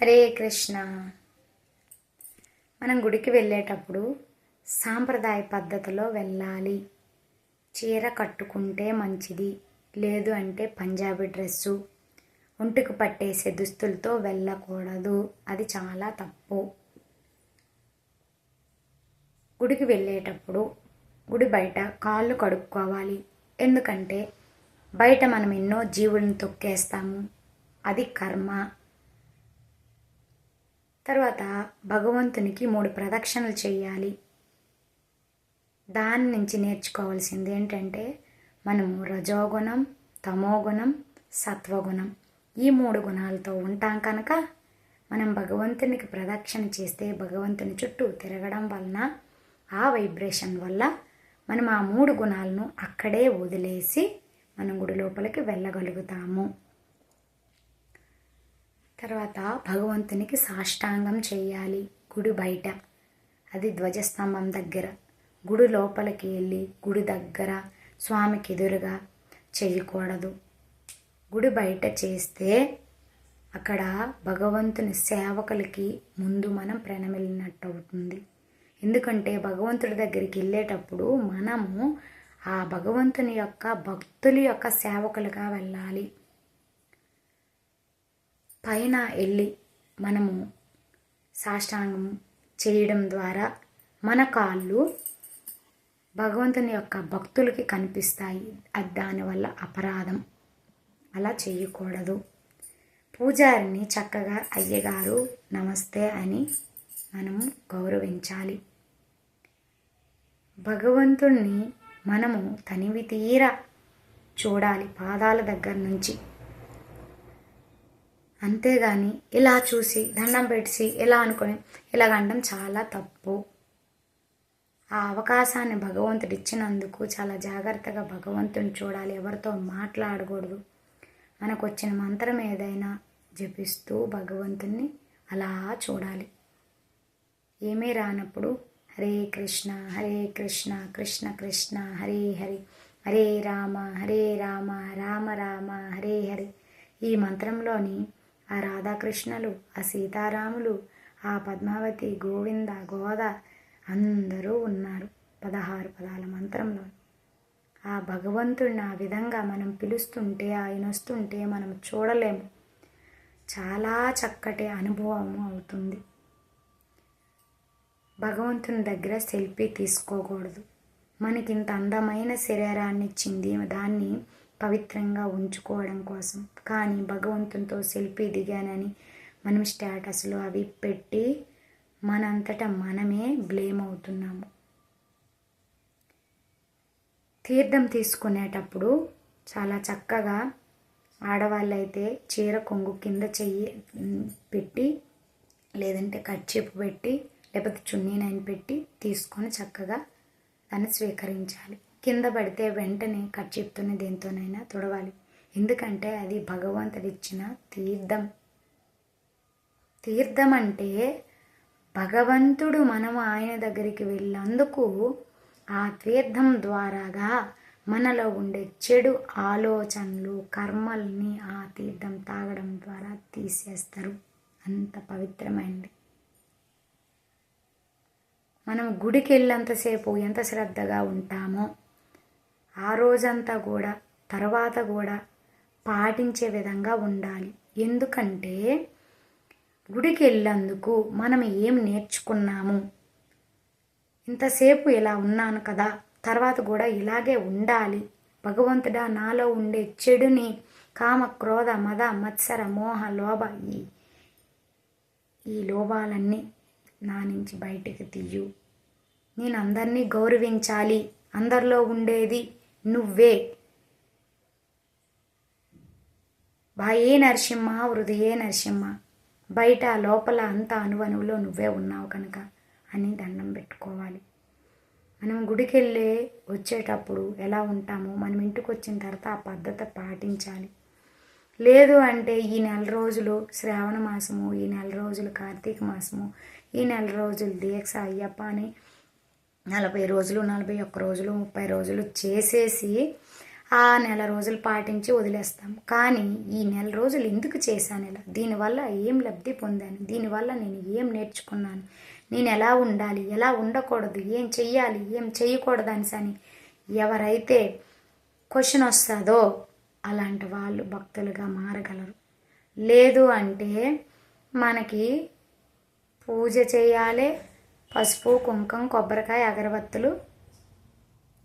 హరే కృష్ణ. మనం గుడికి వెళ్ళేటప్పుడు సాంప్రదాయ పద్ధతిలో వెళ్ళాలి. చీర కట్టుకుంటే మంచిది లేదు అంటే పంజాబీ డ్రెస్సు. ఒంటికి పట్టేసే దుస్తులతో వెళ్ళకూడదు. అది చాలా తప్పు. గుడికి వెళ్ళేటప్పుడు గుడి బయట కాళ్ళు కడుక్కోవాలి. ఎందుకంటే బయట మనం ఎన్నో జీవులను తొక్కేస్తాము. అది కర్మ. తర్వాత భగవంతునికి మూడు ప్రదక్షిణలు చేయాలి దాని నుంచి నేర్చుకోవాల్సింది ఏంటంటే మనము రజోగుణం తమోగుణం సత్వగుణం ఈ మూడు గుణాలతో ఉంటాం కనుక మనం భగవంతునికి ప్రదక్షిణ చేస్తే భగవంతుని చుట్టూ తిరగడం వలన ఆ వైబ్రేషన్ వల్ల మనం ఆ మూడు గుణాలను అక్కడే వదిలేసి మనం గుడి లోపలికి వెళ్ళగలుగుతాము. తర్వాత భగవంతునికి సాష్టాంగం చేయాలి. గుడి బయట. అది ధ్వజస్తంభం దగ్గర. గుడి లోపలికి వెళ్ళి గుడి దగ్గర స్వామికి ఎదురుగా చేయకూడదు. గుడి బయట చేస్తే అక్కడ భగవంతుని సేవకులకి ముందు మనం ప్రణమిల్లినట్టు అవుతుంది. ఎందుకంటే భగవంతుడి దగ్గరికి వెళ్ళేటప్పుడు మనము ఆ భగవంతుని యొక్క భక్తుల యొక్క సేవకులుగా వెళ్ళాలి. పైన వెళ్ళి మనము సాష్టాంగం చేయడం ద్వారా మన కాళ్ళు భగవంతుని యొక్క భక్తులకి కనిపిస్తాయి. అది దానివల్ల అపరాధం. అలా చేయకూడదు. పూజారిని చక్కగా అయ్యగారు నమస్తే అని మనము గౌరవించాలి. భగవంతుణ్ణి మనము తనివి తీర చూడాలి. పాదాల దగ్గర నుంచి. అంతేగాని ఇలా చూసి దండం పెట్టి ఇలా అనుకొని ఇలా అనడం చాలా తప్పు. ఆ అవకాశాన్ని భగవంతుడు ఇచ్చినందుకు చాలా జాగ్రత్తగా భగవంతుని చూడాలి ఎవరితో మాట్లాడకూడదు. మనకు వచ్చిన మంత్రం ఏదైనా జపిస్తూ భగవంతుణ్ణి అలా చూడాలి. ఏమీ రానప్పుడు హరే కృష్ణ హరే కృష్ణ కృష్ణ కృష్ణ హరే హరి హరే రామ హరే రామ రామ రామ హరే హరి. ఈ మంత్రంలోని ఆ రాధాకృష్ణలు ఆ సీతారాములు ఆ పద్మావతి గోవింద గోద అందరూ ఉన్నారు పదహారు పదాల మంత్రంలో. ఆ భగవంతుడిని ఆ విధంగా మనం పిలుస్తుంటే ఆయన వస్తుంటే మనం చూడలేము. చాలా చక్కటి అనుభవం అవుతుంది. భగవంతుని దగ్గర సెల్ఫీ తీసుకోకూడదు. మనకింత అందమైన శరీరాన్ని ఇచ్చింది దాన్ని పవిత్రంగా ఉంచుకోవడం కోసం. కానీ భగవంతునితో సెల్ఫీ దిగానని మనం స్టేటస్లు అవి పెట్టి మనంతటా మనమే బ్లేమ్ అవుతున్నాము. తీర్థం తీసుకునేటప్పుడు చాలా చక్కగా ఆడవాళ్ళైతే చీర కొంగు కింద చెయ్యి పెట్టి లేదంటే కట్చిప్పు పెట్టి లేకపోతే చున్నీనైనా పెట్టి తీసుకొని చక్కగా దాన్ని స్వీకరించాలి. కింద పడితే వెంటనే కట్చిప్తోనే దేంతోనైనా తుడవాలి. ఎందుకంటే అది భగవంతుడిచ్చిన తీర్థం. తీర్థం అంటే భగవంతుడు మనం ఆయన దగ్గరికి వెళ్ళేందుకు ఆ తీర్థం ద్వారాగా మనలో ఉండే చెడు ఆలోచనలు కర్మల్ని ఆ తీర్థం తాగడం ద్వారా తీసేస్తారు. అంత పవిత్రమైంది. మనం గుడికి వెళ్ళేంతసేపు ఎంత శ్రద్ధగా ఉంటామో ఆ రోజంతా కూడా తర్వాత కూడా పాటించే విధంగా ఉండాలి. ఎందుకంటే గుడికి వెళ్ళేందుకు మనం ఏం నేర్చుకున్నాము? ఇంతసేపు ఇలా ఉన్నాను కదా తర్వాత కూడా ఇలాగే ఉండాలి. భగవంతుడా నాలో ఉండే చెడుని కామ క్రోధ మద మత్సర మోహ లోభ ఈ ఈ లోభాలన్నీ నా నుంచి బయటికి తీయు. నేను అందరినీ గౌరవించాలి. అందరిలో ఉండేది నువ్వే. బాయే నరసింహ హృదయే నరసింహ. బయట లోపల అంతా అనువనువులో నువ్వే ఉన్నావు కనుక అని దండం పెట్టుకోవాలి. మనం గుడికి వెళ్ళే వచ్చేటప్పుడు ఎలా ఉంటామో మనం ఇంటికి వచ్చిన తర్వాత ఆ పద్ధతి పాటించాలి. లేదు అంటే ఈ నెల రోజులు శ్రావణ మాసము ఈ నెల రోజులు కార్తీక మాసము ఈ నెల రోజులు దీక్ష అయ్యప్ప అని నలభై రోజులు నలభై ఒక్క రోజులు ముప్పై రోజులు చేసేసి ఆ నెల రోజులు పాటించి వదిలేస్తాం. కానీ ఈ నెల రోజులు ఎందుకు చేశాను ఇలా? దీనివల్ల ఏం లబ్ధి పొందాను? దీనివల్ల నేను ఏం నేర్చుకున్నాను? నేను ఎలా ఉండాలి? ఎలా ఉండకూడదు? ఏం చెయ్యాలి? ఏం చేయకూడదు అని ఎవరైతే క్వశ్చన్ వస్తుందో అలాంటి వాళ్ళు భక్తులుగా మారగలరు. లేదు అంటే మనకి పూజ చేయాలి పసుపు కుంకం కొబ్బరికాయ అగరబత్తులు.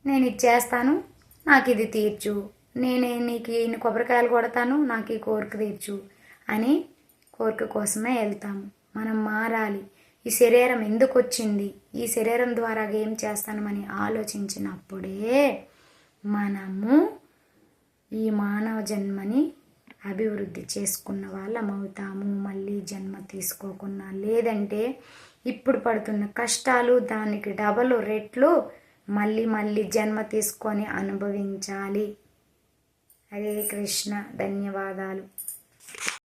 నేను ఇచ్చేస్తాను నాకు ఇది తీర్చు. నేనే నీకు ఇన్ని కొబ్బరికాయలు కొడతాను. నాకు ఈ కోరిక తీర్చు అని కోరిక కోసమే వెళ్తాము. మనం మారాలి. ఈ శరీరం ఎందుకు వచ్చింది? ఈ శరీరం ద్వారా ఏం చేస్తానమని ఆలోచించినప్పుడే మనము ఈ మానవ జన్మని అభివృద్ధి చేసుకున్న వాళ్ళం అవుతాము. మళ్ళీ జన్మ తీసుకోకుండా లేదంటే ఇప్పుడు పడుతున్న కష్టాలు దానికి డబల్ రెట్లు మళ్ళీ మళ్ళీ జన్మ తీసుకొని అనుభవించాలి. హరే కృష్ణ. ధన్యవాదాలు.